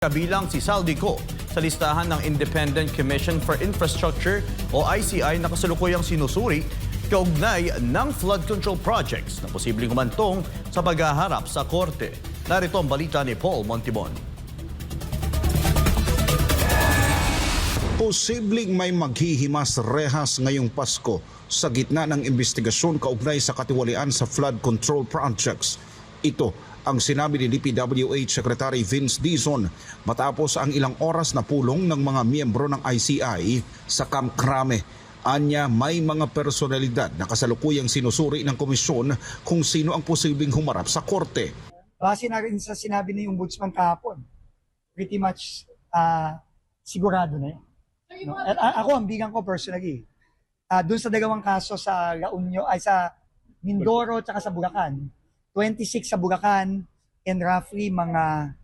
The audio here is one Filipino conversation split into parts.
Kabilang si Saldico sa listahan ng Independent Commission for Infrastructure o ICI na kasalukuyang sinusuri kaugnay ng flood control projects na posibleng humantong sa paghaharap sa korte. Narito ang balita ni Paul Montibon. Posibleng may maghihimas rehas ngayong Pasko sa gitna ng investigasyon kaugnay sa katiwalian sa flood control projects. Ito ang sinabi ni DPWH Secretary Vince Dizon matapos ang ilang oras na pulong ng mga miyembro ng ICI sa Camp Crame. Anya may mga personalidad na kasalukuyang sinusuri ng komisyon kung sino ang posibleng humarap sa korte. Base na rin sa sinabi ni Ombudsman kahapon, pretty much ah, sigurado na yun. No? A- ako, ang bigang ko personally, ah doon sa dalawang kaso sa La Union, ay sa Mindoro at sa Bulacan, 26 sa Bulacan and roughly mga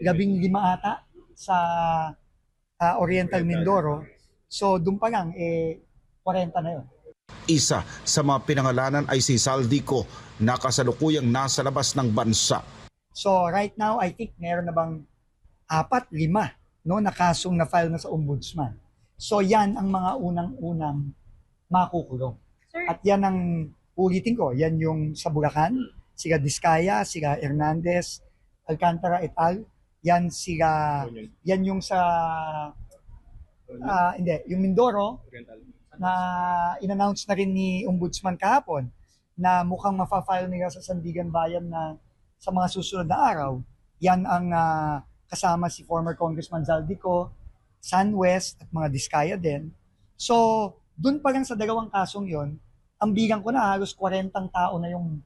labing lima ata sa ah, Oriental Mindoro. So doon pa lang, eh, 40 na yun. Isa sa mga pinangalanan ay si Saldico na kasalukuyang nasa labas ng bansa. So right now, I think meron na bang apat, lima no, na kasong na-file na sa ombudsman. So yan ang mga unang-unang makukulong. At yan ang ulitin ko, yan yung sa Bulacan, sila Diskaya, sila Hernandez, Alcantara et al. Yan sila, yan yung sa, ah, hindi, yung Mindoro, na in-announce na rin ni Ombudsman kahapon na mukhang mafa-file nila sa Sandigan Bayan na sa mga susunod na araw. Yan ang ah, kasama si former Congressman Zaldico, Sunwest at mga Diskaya din. So, dun pa lang sa dalawang kasong yon, ang bigang ko na halos 40 tao na yung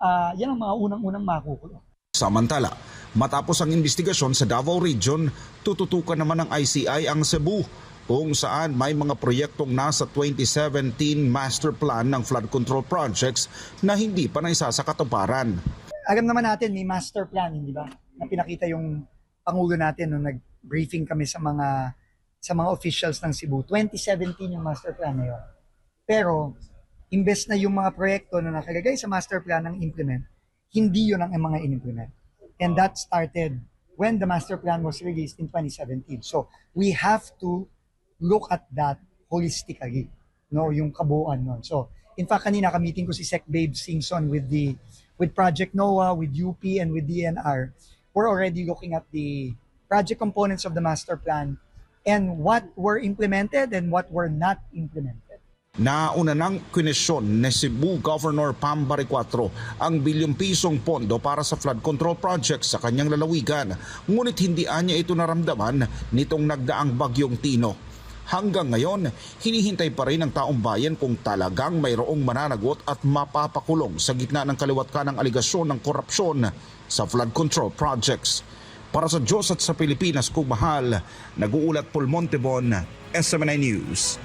ah, yan ang mga unang-unang makukulong. Samantala, matapos ang investigasyon sa Davao Region, tututukan naman ng ICI ang Cebu kung saan may mga proyektong nasa 2017 master plan ng flood control projects na hindi pa naisa sa katuparan. alam naman natin may master plan, di ba? Na pinakita yung pangulo natin nung nag-briefing kami sa mga sa mga officials ng Cebu. 2017 yung master plan na yun. Pero imbes na yung mga proyekto na nakalagay sa master plan ng implement, hindi yun ang mga in-implement. And that started when the master plan was released in 2017. So we have to look at that holistically, no, yung kabuuan nun. So, in fact, kanina ka-meeting ko si Sec Babe Singson with the with Project NOAA, with UP, and with DNR. We're already looking at the project components of the master plan and what were implemented and what were not implemented. Nauna ng kwenesyon ni Cebu Governor Pam Baricuatro ang bilyong pisong pondo para sa flood control projects sa kanyang lalawigan. Ngunit hindi anya ito naramdaman nitong nagdaang bagyong Tino. Hanggang ngayon, hinihintay pa rin ng taong bayan kung talagang mayroong mananagot at mapapakulong sa gitna ng kaliwat ka ng aligasyon ng korupsyon sa flood control projects. Para sa Diyos at sa Pilipinas kung nag-uulat Paul Montebon, SMNI News.